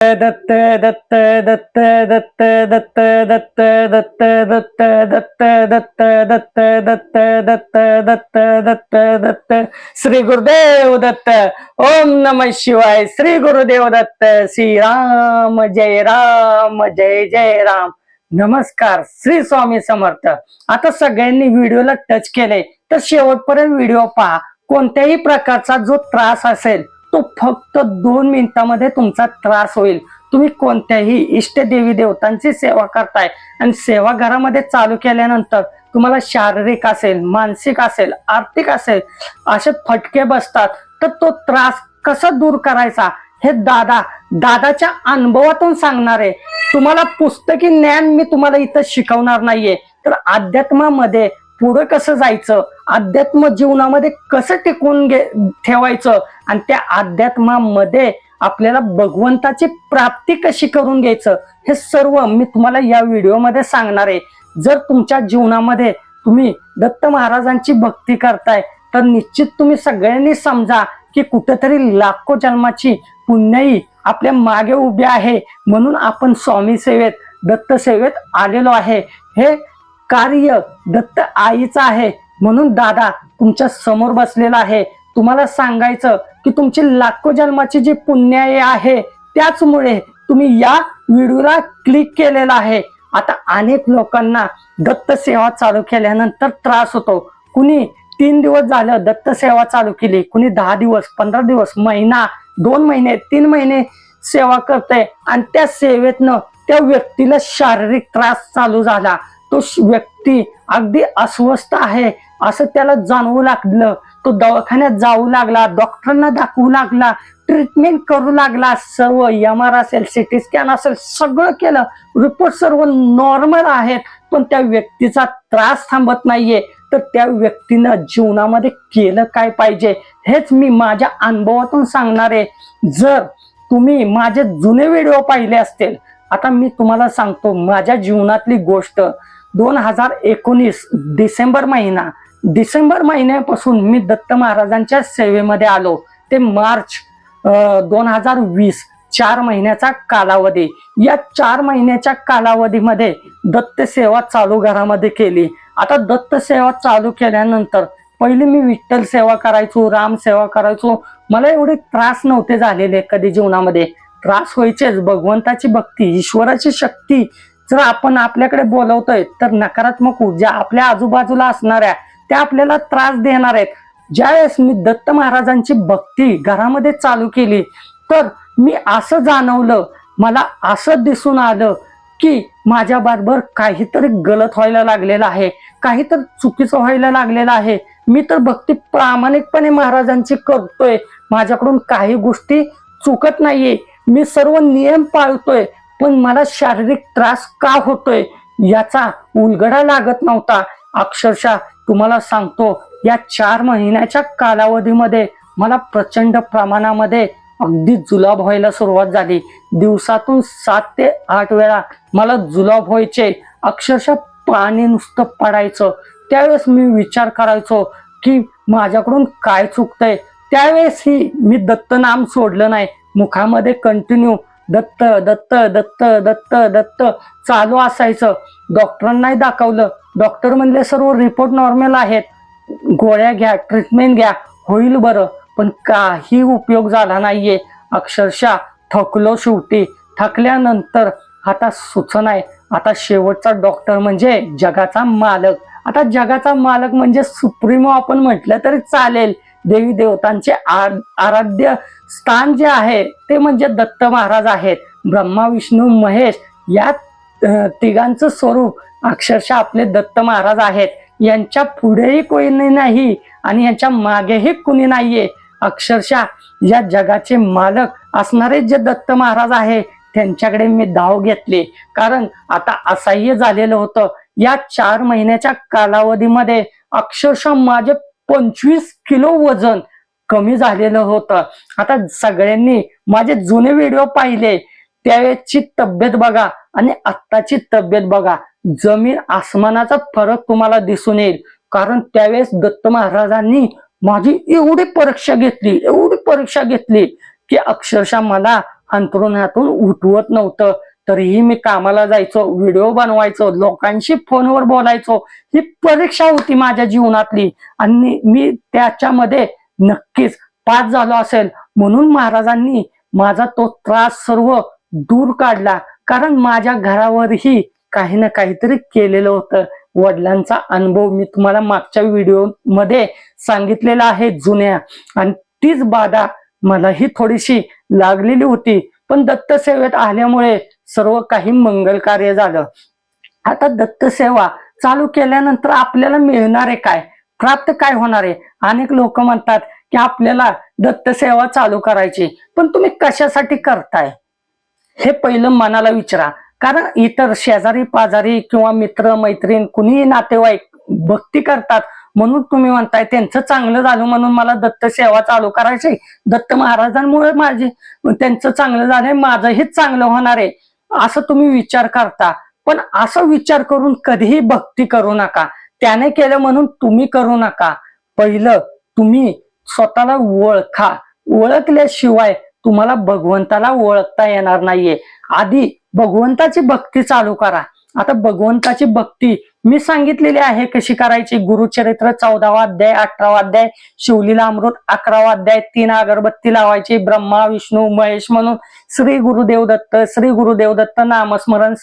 दत्त दत्त दत्त दत्त दत्त दत्त दत्त दत्त दत्त दत्त दत्त दत्त दत्त दत्त दत्त दत्त श्री गुरुदेव दत्त ओम नम शिवाय श्री गुरुदेव दत्त श्री राम जय राम जय जय राम. नमस्कार श्री स्वामी समर्थ. आता सगळ्यांनी व्हिडिओला टच केले तर शेवटपर्यंत व्हिडिओ पहा. कोणत्याही प्रकारचा जो त्रास असेल तो फक्त दोन मिनिटामध्ये तुमचा त्रास होईल. तुम्ही कोणत्याही इष्ट देवी देवतांची सेवा करताय आणि सेवा घरामध्ये चालू केल्यानंतर तुम्हाला शारीरिक असेल मानसिक असेल आर्थिक असेल असे फटके बसतात. तर तो त्रास कसा दूर करायचा? हे दादा दादाच्या अनुभवातून सांगणार आहे. तुम्हाला पुस्तकी ज्ञान मी तुम्हाला इथं शिकवणार नाहीये. तर अध्यात्मामध्ये पुढं कसं जायचं? अध्यात्म जीवनामध्ये कसं टिकून घे ठेवायचं? आणि त्या अध्यात्मामध्ये आपल्याला भगवंताची प्राप्ती कशी करून घ्यायचं? हे सर्व मी तुम्हाला या व्हिडिओमध्ये सांगणार आहे. जर तुमच्या जीवनामध्ये तुम्ही दत्त महाराजांची भक्ती करताय तर निश्चित तुम्ही सगळ्यांनी समजा की कुठेतरी लाखो जन्माची पुण्याई आपल्या मागे उभी आहे. म्हणून आपण स्वामी सेवेत दत्त सेवेत आलेलो आहे. हे कार्य दत्त आईचं आहे. म्हणून दादा तुमच्यासमोर बसलेला आहे. तुम्हाला सांगायचं की तुमची लाखो जन्माची जी पुण्याय आहे त्याचमुळे तुम्ही या व्हिडिओला क्लिक केलेला आहे. आता अनेक लोकांना दत्त सेवा चालू केल्यानंतर त्रास होतो. कुणी तीन दिवस झालं दत्त सेवा चालू केली कुणी दहा दिवस पंधरा दिवस महिना दोन महिने तीन महिने सेवा करते आणि त्या सेवेतनं त्या व्यक्तीला शारीरिक त्रास चालू झाला. तो व्यक्ती अगदी अस्वस्थ आहे असं त्याला जाणवू लागलं. तो दवाखान्यात जाऊ लागला डॉक्टरांना दाखवू लागला ट्रीटमेंट करू लागला सर्व एम आर असेल सिटी स्कॅन असेल सगळं केलं. रिपोर्ट सर्व नॉर्मल आहेत पण त्या व्यक्तीचा त्रास थांबत नाहीये. तर त्या व्यक्तीनं जीवनामध्ये केलं काय पाहिजे? हेच मी माझ्या अनुभवातून सांगणार आहे. जर तुम्ही माझे जुने व्हिडिओ पाहिले असतील आता मी तुम्हाला सांगतो माझ्या जीवनातली गोष्ट. दोन हजार एकोणीस डिसेंबर महिना. डिसेंबर महिन्यापासून मी दत्त महाराजांच्या सेवेमध्ये आलो. ते मार्च दोन हजार वीस चार महिन्याचा कालावधी. या चार महिन्याच्या कालावधीमध्ये दत्त सेवा चालू घरामध्ये केली. आता दत्त सेवा चालू केल्यानंतर पहिली मी विठ्ठल सेवा करायचो राम सेवा करायचो. मला एवढे त्रास नव्हते झालेले कधी जीवनामध्ये. त्रास व्हायचेच. भगवंताची भक्ती ईश्वराची शक्ती जर आपण आपल्याकडे बोलवतोय तर नकारात्मक ऊर्जा आपल्या आजूबाजूला असणाऱ्या त्या आपल्याला त्रास देणार आहेत. ज्यावेळेस मी दत्त महाराजांची भक्ती घरामध्ये चालू केली तर मी असं जाणवलं मला असं दिसून आलं की माझ्या बरोबर काहीतरी गलत व्हायला लागलेलं आहे काहीतरी चुकीचं व्हायला लागलेलं आहे. मी तर भक्ती प्रामाणिकपणे महाराजांची करतोय. माझ्याकडून काही गोष्टी चुकत नाहीये. मी सर्व नियम पाळतोय. पण मला शारीरिक त्रास का होतोय याचा उलगडा लागत नव्हता. अक्षरशः तुम्हाला सांगतो या चार महिन्याच्या कालावधीमध्ये मला प्रचंड प्रमाणामध्ये अगदी जुलाब व्हायला सुरुवात झाली. दिवसातून सात ते आठ वेळा मला जुलाब व्हायचे. अक्षरशः पाणी नुसतं पडायचं. त्यावेळेस मी विचार करायचो की माझ्याकडून काय चुकतंय. त्यावेळेस ही मी दत्त नाम सोडलं नाही. मुखामध्ये कंटिन्यू दत्त दत्त दत्त दत्त दत्त. चालू असायचं. डॉक्टरांनाही दाखवलं. डॉक्टर म्हणले सर्व रिपोर्ट नॉर्मल आहेत. गोळ्या घ्या ट्रीटमेंट घ्या. होईल बरं. पण काही उपयोग झाला नाहीये. अक्षरशः थकलो शेवटी. थकल्यानंतर आता सुचना आहे. आता शेवटचा डॉक्टर म्हणजे जगाचा मालक. आता जगाचा मालक म्हणजे सुप्रीमो आपण म्हटलं तरी चालेल. देवी देवतांचे आ- आराध्य स्थान जे आहे ते म्हणजे दत्त महाराज आहेत. ब्रह्मा विष्णू महेश या तिघांचं स्वरूप अक्षरशः आपले दत्त महाराज आहेत. यांच्या पुढेही कोणी नाही आणि यांच्या मागेही कुणी नाहीये. अक्षरशः या जगाचे मालक असणारे जे दत्त महाराज आहे त्यांच्याकडे मी धाव घेतली. कारण आता असह्य झालेलं होतं. या चार महिन्याच्या कालावधीमध्ये अक्षरशः माझे पंचवीस किलो वजन कमी झालेलं होतं. आता सगळ्यांनी माझे जुने व्हिडिओ पाहिले. त्यावेळेची तब्येत बघा आणि आत्ताची तब्येत बघा. जमीन आसमानाचा फरक तुम्हाला दिसून येईल. कारण त्यावेळेस दत्त महाराजांनी माझी एवढी परीक्षा घेतली एवढी परीक्षा घेतली की अक्षरशः मला अंतरुणातून उठवत नव्हतं. तरीही मी कामाला जायचो व्हिडिओ बनवायचो लोकांशी फोनवर बोलायचो ही परीक्षा होती माझ्या जीवनातली. आणि मी त्याच्यामध्ये नक्कीच पास झालो असेल. म्हणून महाराजांनी माझा तो त्रास सर्व दूर काढला. कारण माझ्या घरावरही काही ना काहीतरी केलेलं होतं. वडिलांचा अनुभव मी तुम्हाला मागच्या व्हिडिओमध्ये सांगितलेला आहे जुन्या. आणि तीच बाधा मलाही थोडीशी लागलेली होती. पण दत्त सेवेत आल्यामुळे सर्व काही मंगल कार्य झालं. आता दत्त सेवा चालू केल्यानंतर आपल्याला मिळणार आहे काय? प्राप्त काय होणार? आहे अनेक लोक म्हणतात की आपल्याला दत्त सेवा चालू करायची. पण तुम्ही कशासाठी करताय? हे पहिलं मनाला विचारा. कारण इतर शेजारी पाजारी किंवा मित्र मैत्रीण कुणीही नातेवाईक भक्ती करतात म्हणून तुम्ही म्हणताय त्यांचं चांगलं झालं म्हणून मला दत्त सेवा चालू करायची. दत्त महाराजांमुळे माझे त्यांचं चांगलं झालंय माझंही चांगलं होणार आहे. असं तुम्ही विचार करता. पण असं विचार करून कधीही भक्ती करू नका. त्याने केलं म्हणून तुम्ही करू नका. पहिलं तुम्ही स्वतःला ओळखा. ओळखल्याशिवाय तुम्हाला भगवंताला ओळखता येणार नाहीये. आधी भगवंताची भक्ती चालू करा. आता भगवंताची भक्ती मी सांगितलेली आहे कशी करायची? गुरुचरित्र चौदावा अध्याय अठरावा अध्याय शिवलीला अमृत अकरावा अध्याय तीन अगरबत्ती लावायची ब्रह्मा विष्णू महेश म्हणून श्री गुरुदेव दत्त श्री गुरुदेव दत्त नामस्मरण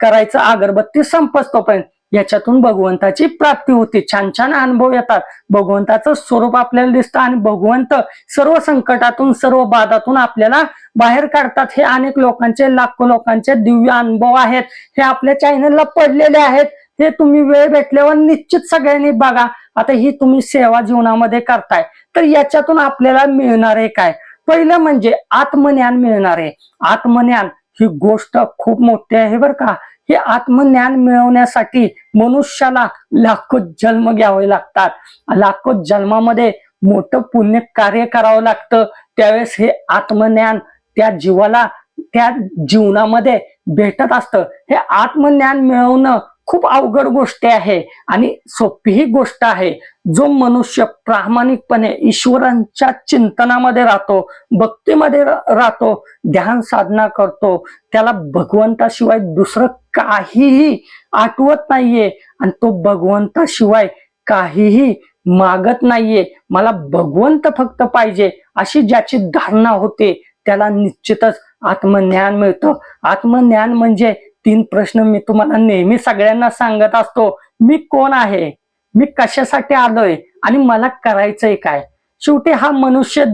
करायचं अगरबत्ती संपस तोपर्यंत याच्यातून भगवंताची प्राप्ती होती. छान छान अनुभव येतात. भगवंताचं स्वरूप आपल्याला दिसतं आणि भगवंत सर्व संकटातून सर्व बाधातून आपल्याला बाहेर काढतात. हे अनेक लोकांचे लाखो लोकांचे दिव्य अनुभव आहेत. हे आपल्या चॅनलला पडलेले आहेत. हे तुम्ही वेळ भेटल्यावर निश्चित सगळ्यांनी बघा. आता ही तुम्ही सेवा जीवनामध्ये करताय. तर याच्यातून आपल्याला मिळणार आहे काय? पहिलं म्हणजे आत्मज्ञान मिळणार. आहे आत्मज्ञान ही गोष्ट खूप मोठी आहे बरं का. हे आत्मज्ञान मिळवण्यासाठी मनुष्याला लाखो जन्म घ्यावे लागतात. लाखो जन्मामध्ये मोठं पुण्य कार्य करावं लागतं. त्यावेळेस हे आत्मज्ञान त्या जीवाला त्या जीवनामध्ये भेटत असतं. हे आत्मज्ञान मिळवणं खूप अवघड गोष्ट आहे आणि सोपीही गोष्ट आहे. जो मनुष्य प्रामाणिकपणे ईश्वरांच्या चिंतनामध्ये राहतो भक्तीमध्ये राहतो ध्यान साधना करतो त्याला भगवंताशिवाय दुसरं काहीही आठवत नाहीये आणि तो भगवंताशिवाय काहीही मागत नाहीये. मला भगवंत फक्त पाहिजे अशी ज्याची धारणा होते त्याला निश्चितच आत्मज्ञान मिळतं. आत्मज्ञान म्हणजे तीन प्रश्न मी तुम्हाला नेहमी सगळ्यांना सांगत असतो. मी कोण आहे? मी कशासाठी आलोय? आणि मला करायचंय काय? शेवटी हा मनुष्य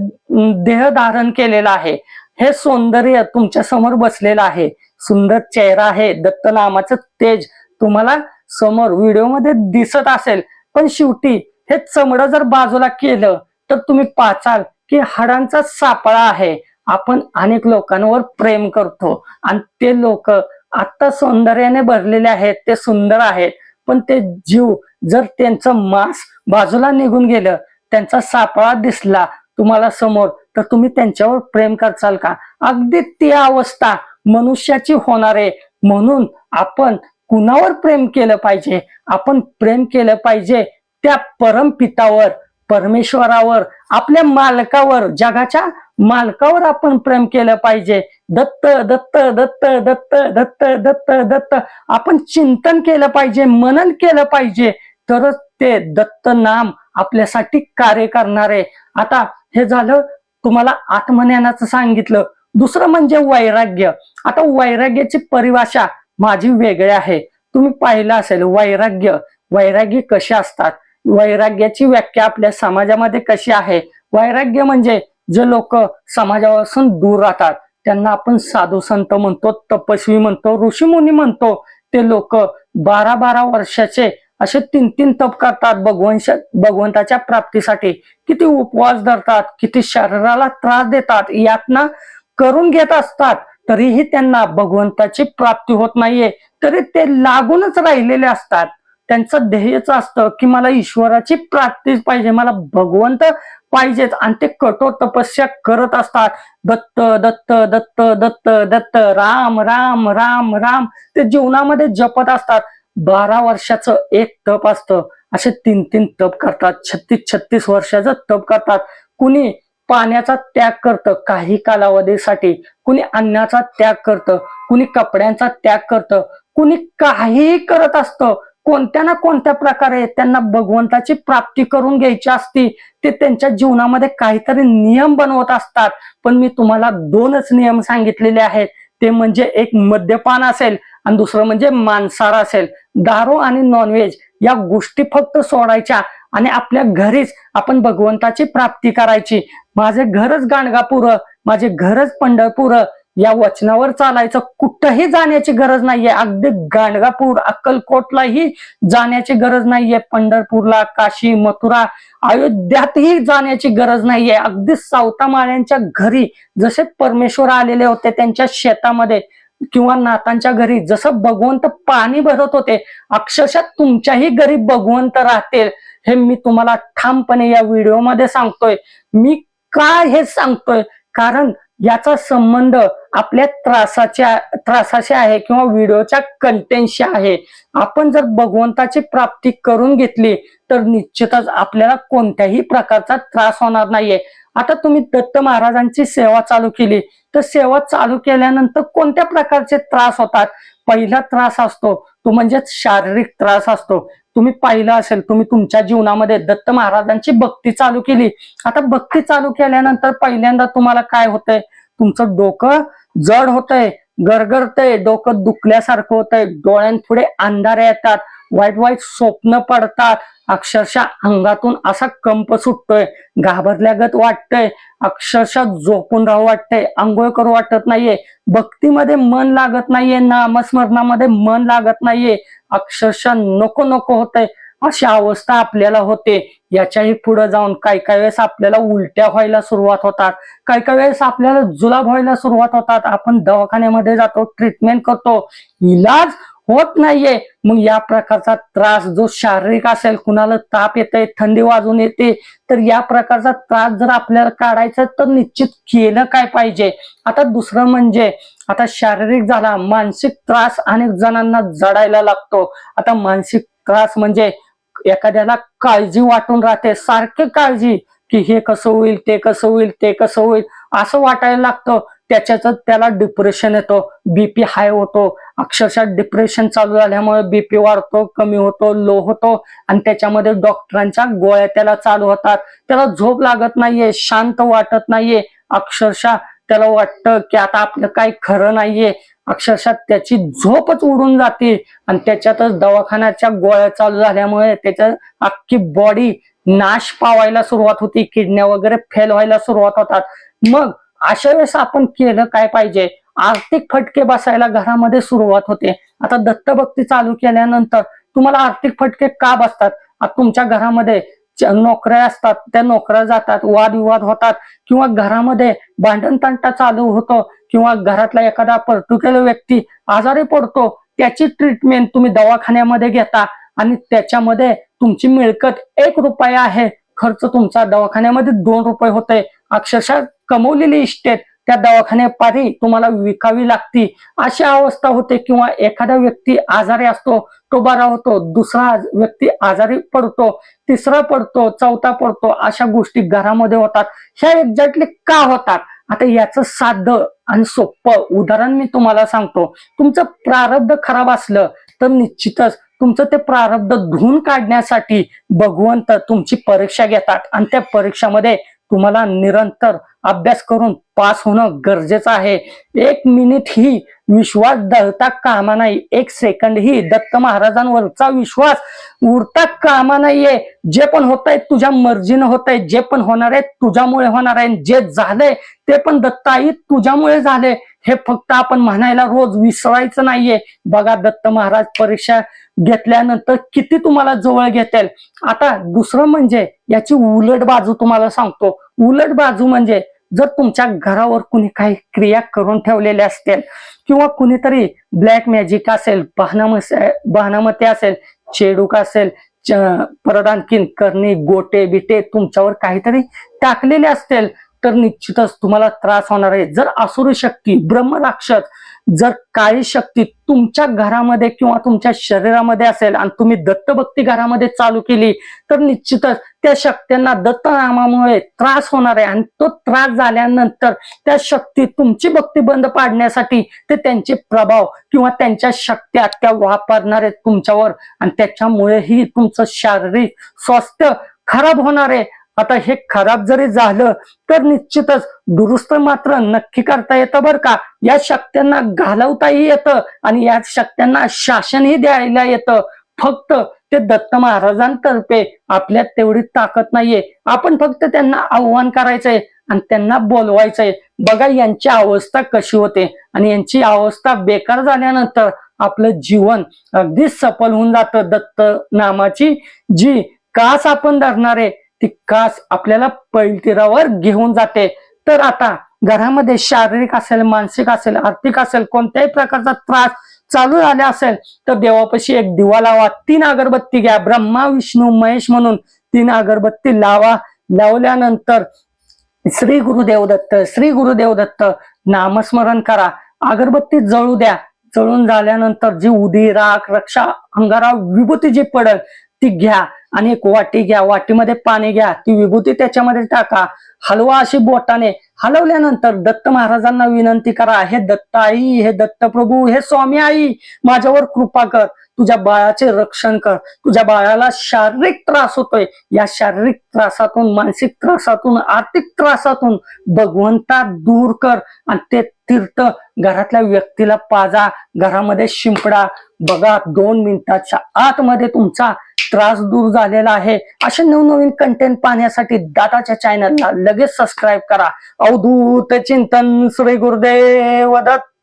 देह धारण केलेला आहे. हे सौंदर्य तुमच्यासमोर बसलेलं आहे. सुंदर चेहरा आहे. दत्त नामाचं तेज तुम्हाला समोर व्हिडिओमध्ये दिसत असेल. पण शेवटी हे चमडं जर बाजूला केलं तर तुम्ही पाचाल की हाडांचा सापळा आहे. आपण अनेक लोकांवर प्रेम करतो. आणि ते लोक आत्ता सौंदर्याने भरलेले आहेत ते सुंदर आहेत. पण ते जीव जर त्यांचं मांस बाजूला निघून गेलं त्यांचा सापळा दिसला तुम्हाला समोर तर तुम्ही त्यांच्यावर प्रेम करचाल का? अगदी ती अवस्था मनुष्याची होणार आहे. म्हणून आपण कुणावर प्रेम केलं पाहिजे? आपण प्रेम केलं पाहिजे त्या परमपितावर. परमेश्वरावर आपल्या मालकावर जगाच्या मालकावर आपण प्रेम केलं पाहिजे. दत्त दत्त दत्त दत्त दत्त दत्त दत्त. आपण चिंतन केलं पाहिजे मनन केलं पाहिजे. तरच ते दत्त नाम आपल्यासाठी कार्य करणार. आहे आता हे झालं तुम्हाला आत्मज्ञानाचं सांगितलं. दुसरं म्हणजे वैराग्य. आता वैराग्याची परिभाषा माझी वेगळी आहे. तुम्ही पाहिलं असेल वैराग्य. वैराग्य कसे असतात? वैराग्याची व्याख्या आपल्या समाजामध्ये कशी आहे? वैराग्य म्हणजे जे लोक समाजापासून दूर राहतात. त्यांना आपण साधू संत म्हणतो तपस्वी म्हणतो ऋषीमुनी म्हणतो. ते लोक बारा बारा वर्षाचे असे तीन तीन तप करतात. भगवंश भगवंताच्या प्राप्तीसाठी किती उपवास धरतात किती शरीराला त्रास देतात यातना करून घेत असतात. तरीही त्यांना भगवंताची प्राप्ती होत नाहीये. तरी ते लागूनच राहिलेले असतात. त्यांचं ध्येयच असतं की मला ईश्वराची प्राप्तीच पाहिजे मला भगवंत पाहिजेच आणि ते कठोर तपस्या करत असतात. दत्त दत्त दत्त दत्त दत्त राम राम राम राम. ते जीवनामध्ये जपत असतात. बारा वर्षाचं एक तप असतं. असे तीन तीन तप करतात. छत्तीस छत्तीस वर्षाचं तप करतात. कुणी पाण्याचा त्याग करतं काही कालावधीसाठी. कुणी अन्नाचा त्याग करतं. कुणी कपड्यांचा त्याग करतं. कुणी काहीही करत असतं. कोणत्या ना कोणत्या प्रकारे त्यांना भगवंताची प्राप्ती करून घ्यायची असती ते त्यांच्या जीवनामध्ये काहीतरी नियम बनवत असतात. पण मी तुम्हाला दोनच नियम सांगितलेले आहेत. ते म्हणजे एक मद्यपान असेल आणि दुसरं म्हणजे मांसाहार असेल. दारू आणि नॉनव्हेज या गोष्टी फक्त सोडायच्या आणि आपल्या घरीच आपण भगवंताची प्राप्ती करायची. माझे घरच गाणगापूर माझे घरच पंढरपूर या वचनावर चालायचं कुठंही जाण्याची गरज नाहीये. अगदी गाणगापूर अक्कलकोटलाही जाण्याची गरज नाहीये. पंढरपूरला काशी मथुरा अयोध्यातही जाण्याची गरज नाहीये. अगदी सावतामाळ्यांच्या घरी जसे परमेश्वर आलेले होते त्यांच्या शेतामध्ये किंवा नातांच्या घरी जसं भगवंत पाणी भरत होते अक्षरशः तुमच्याही घरी भगवंत राहतील हे मी तुम्हाला ठामपणे या व्हिडिओमध्ये सांगतोय. मी काय हे सांगतोय? कारण याचा संबंध आपल्या त्रासाच्या त्रासाशी आहे किंवा व्हिडिओच्या कंटेंटशी आहे. आपण जर भगवंताची प्राप्ती करून घेतली तर निश्चितच आपल्याला कोणत्याही प्रकारचा त्रास होणार नाहीये. आता तुम्ही दत्त महाराजांची सेवा चालू केली तर सेवा चालू केल्यानंतर कोणत्या प्रकारचे त्रास होतात? पहिला त्रास असतो तो म्हणजे शारीरिक त्रास असतो. तुम्ही पाहिलं असेल तुम्ही तुमच्या जीवनामध्ये दत्त महाराजांची भक्ती चालू केली. आता भक्ती चालू केल्यानंतर पहिल्यांदा तुम्हाला काय होतंय? तुमचं डोकं जड होतंय गरगरतंय डोकं दुखल्यासारखं होतंय डोळ्यांपुढे अंधारे येतात. वाईट वाईट स्वप्न पडतात. अक्षरशः अंगातून असा कंप सुटतोय. घाबरल्यागत वाटतंय. अक्षरशः झोपून राहू वाटतंय. आंघोळ करू वाटत नाहीये. भक्तीमध्ये मन लागत नाहीये. नामस्मरणामध्ये मन लागत नाहीये. अक्षरशः नको नको होतंय. अशी अवस्था आपल्याला होते. याच्याही पुढे जाऊन काही काही वेळेस आपल्याला उलट्या व्हायला सुरुवात होतात. काही काही वेळेस आपल्याला जुलाब व्हायला सुरुवात होतात. आपण दवाखान्यामध्ये जातो ट्रीटमेंट करतो. इलाज होत नाहीये. मग या प्रकारचा त्रास जो शारीरिक असेल कुणाला ताप येते थंडी वाजून येते तर या प्रकारचा त्रास जर आपल्याला काढायचा तर निश्चित केलं काय पाहिजे? आता दुसरं म्हणजे आता शारीरिक झाला मानसिक त्रास अनेक जणांना जडायला लागतो. आता मानसिक त्रास म्हणजे एखाद्याला काळजी वाटून राहते सारखे काळजी की हे कसं होईल ते कसं होईल ते कसं होईल असं वाटायला लागतं. त्याच्याच त्याला डिप्रेशन येतो बीपी हाय होतो. अक्षरशः डिप्रेशन चालू झाल्यामुळे बीपी वाढतो कमी होतो लो होतो. आणि त्याच्यामध्ये डॉक्टरांच्या गोळ्या त्याला चालू होतात. त्याला झोप लागत नाहीये शांत वाटत नाहीये. अक्षरशः त्याला वाटतं की आता आपलं काही खरं नाहीये. अक्षरशः त्याची झोपच उडून जाते. आणि त्याच्यातच दवाखान्याच्या गोळ्या चालू झाल्यामुळे त्याच्या अख्खी बॉडी नाश पावायला सुरुवात होती. किडन्या वगैरे फेल व्हायला सुरुवात होतात. मग अशा वेळेस आपण केलं काय पाहिजे? आर्थिक फटके बसायला घरामध्ये सुरुवात होते. आता दत्तभक्ती चालू केल्यानंतर तुम्हाला आर्थिक फटके का बसतात? तुमच्या घरामध्ये नोकऱ्या असतात त्या नोकऱ्या जातात वादविवाद होतात किंवा घरामध्ये भांडण तंटा चालू होतो किंवा घरातला एखादा पर्टिक्युलर व्यक्ती आजारी पडतो त्याची ट्रीटमेंट तुम्ही दवाखान्यामध्ये घेता आणि त्याच्यामध्ये तुमची मिळकत एक रुपया आहे खर्च तुमचा दवाखान्यामध्ये दोन रुपये होते अक्षरशः कमवलेली इस्टेट त्या दवाखान्यापारी तुम्हाला विकावी लागती. अशी अवस्था होते किंवा एखादा व्यक्ती आजारी असतो तो बरा होतो दुसरा व्यक्ती आजारी पडतो तिसरा पडतो चौथा पडतो अशा गोष्टी घरामध्ये होतात. ह्या एक्झॅक्टली का होतात? आता याचं साधं आणि सोपं उदाहरण मी तुम्हाला सांगतो. तुमचं प्रारब्ध खराब असलं तर निश्चितच तुमचं ते प्रारब्ध धुवून काढण्यासाठी भगवंत तुमची परीक्षा घेतात. आणि त्या परीक्षामध्ये तुम्हाला निरंतर अभ्यास करून पास होणं गरजेचं आहे. एक मिनिट ही विश्वास दळता कामा नाही. एक सेकंड ही दत्त महाराजांवरचा विश्वास उरता कामा नाहीये. जे पण होत आहे तुझ्या मर्जीनं होत आहे जे पण होणार आहे तुझ्यामुळे होणार आहे. जे झालंय ते पण दत्ताई तुझ्यामुळे झाले हे फक्त आपण म्हणायला रोज विसरायचं नाहीये. बघा दत्त महाराज परीक्षा घेतल्यानंतर किती तुम्हाला जवळ घेतील. आता दुसरं म्हणजे याची उलट बाजू तुम्हाला सांगतो. उलट बाजू म्हणजे जर तुमच्या घरावर कुणी काही क्रिया करून ठेवलेल्या असतील किंवा कुणीतरी ब्लॅक मॅजिक असेल बहानामस बहानामती असेल चेडूक असेल च- परत आणखीन करणी गोटे बिटे तुमच्यावर काहीतरी टाकलेले असतील तर निश्चितच तुम्हाला त्रास होणार आहे. जर असुरी शक्ती ब्रह्म राक्षस जर काही शक्ती तुमच्या घरामध्ये किंवा तुमच्या शरीरामध्ये असेल आणि तुम्ही दत्तभक्ती घरामध्ये चालू केली तर निश्चितच त्या शक्तींना दत्तनामामुळे त्रास होणार आहे. आणि तो त्रास झाल्यानंतर त्या शक्ती तुमची भक्ती बंद पाडण्यासाठी ते त्यांचे प्रभाव किंवा त्यांच्या शक्त्या त्या वापरणार आहेत तुमच्यावर. आणि त्याच्यामुळेही तुमचं शारीरिक स्वास्थ्य खराब होणार आहे. आता हे खराब जरी झालं तर निश्चितच दुरुस्त मात्र नक्की करता येतं बरं का? या शक्त्यांना घालवताही येतं आणि या शक्त्यांना शासनही द्यायला येतं. फक्त ते दत्त महाराजांतर्फे आपल्यात तेवढी ताकद नाहीये. आपण फक्त त्यांना आव्हान करायचंय आणि त्यांना बोलवायचंय. बघा यांची अवस्था कशी होते आणि यांची अवस्था बेकार झाल्यानंतर आपलं जीवन अगदी सफल होऊन जातं दत्त नामाची जी कास आपण धरणार आहे ती कास आपल्याला पैलतीरावर घेऊन जाते. तर आता घरामध्ये शारीरिक असेल मानसिक असेल आर्थिक असेल कोणत्याही प्रकारचा त्रास चालू झाला असेल तर देवापाशी एक दिवा लावा. तीन अगरबत्ती घ्या. ब्रह्मा विष्णू महेश म्हणून तीन अगरबत्ती लावा. लावल्यानंतर श्री गुरुदेव दत्त श्री गुरुदेव दत्त नामस्मरण करा. अगरबत्ती जळू द्या. जळून झाल्यानंतर जी उदी राख रक्षा अंगारा विभूती जी पडल ती घ्या. आणि एक वाटी घ्या वाटीमध्ये पाणी घ्या ती विभूती त्याच्यामध्ये टाका. हलवा अशी बोटाने हलवल्यानंतर दत्त महाराजांना विनंती करा हे दत्त आई हे दत्त प्रभू हे स्वामी आई माझ्यावर कृपा कर तुझ्या बाळाचे रक्षण कर. तुझ्या बाळाला शारीरिक त्रास होतोय. या शारीरिक त्रासातून मानसिक त्रासातून आर्थिक त्रासातून भगवंता दूर कर आणि ते तीर्थ घरातल्या व्यक्तीला पाजा. घरामध्ये शिंपडा. बघा दोन मिनिटाच्या आतमध्ये तुमचा त्रास दूर झालेला आहे. असे नवनवीन कंटेंट पाहण्यासाठी दादाच्या चॅनलला लगेच सबस्क्राईब करा. अवधूत चिंतन श्री गुरुदेव दत्त.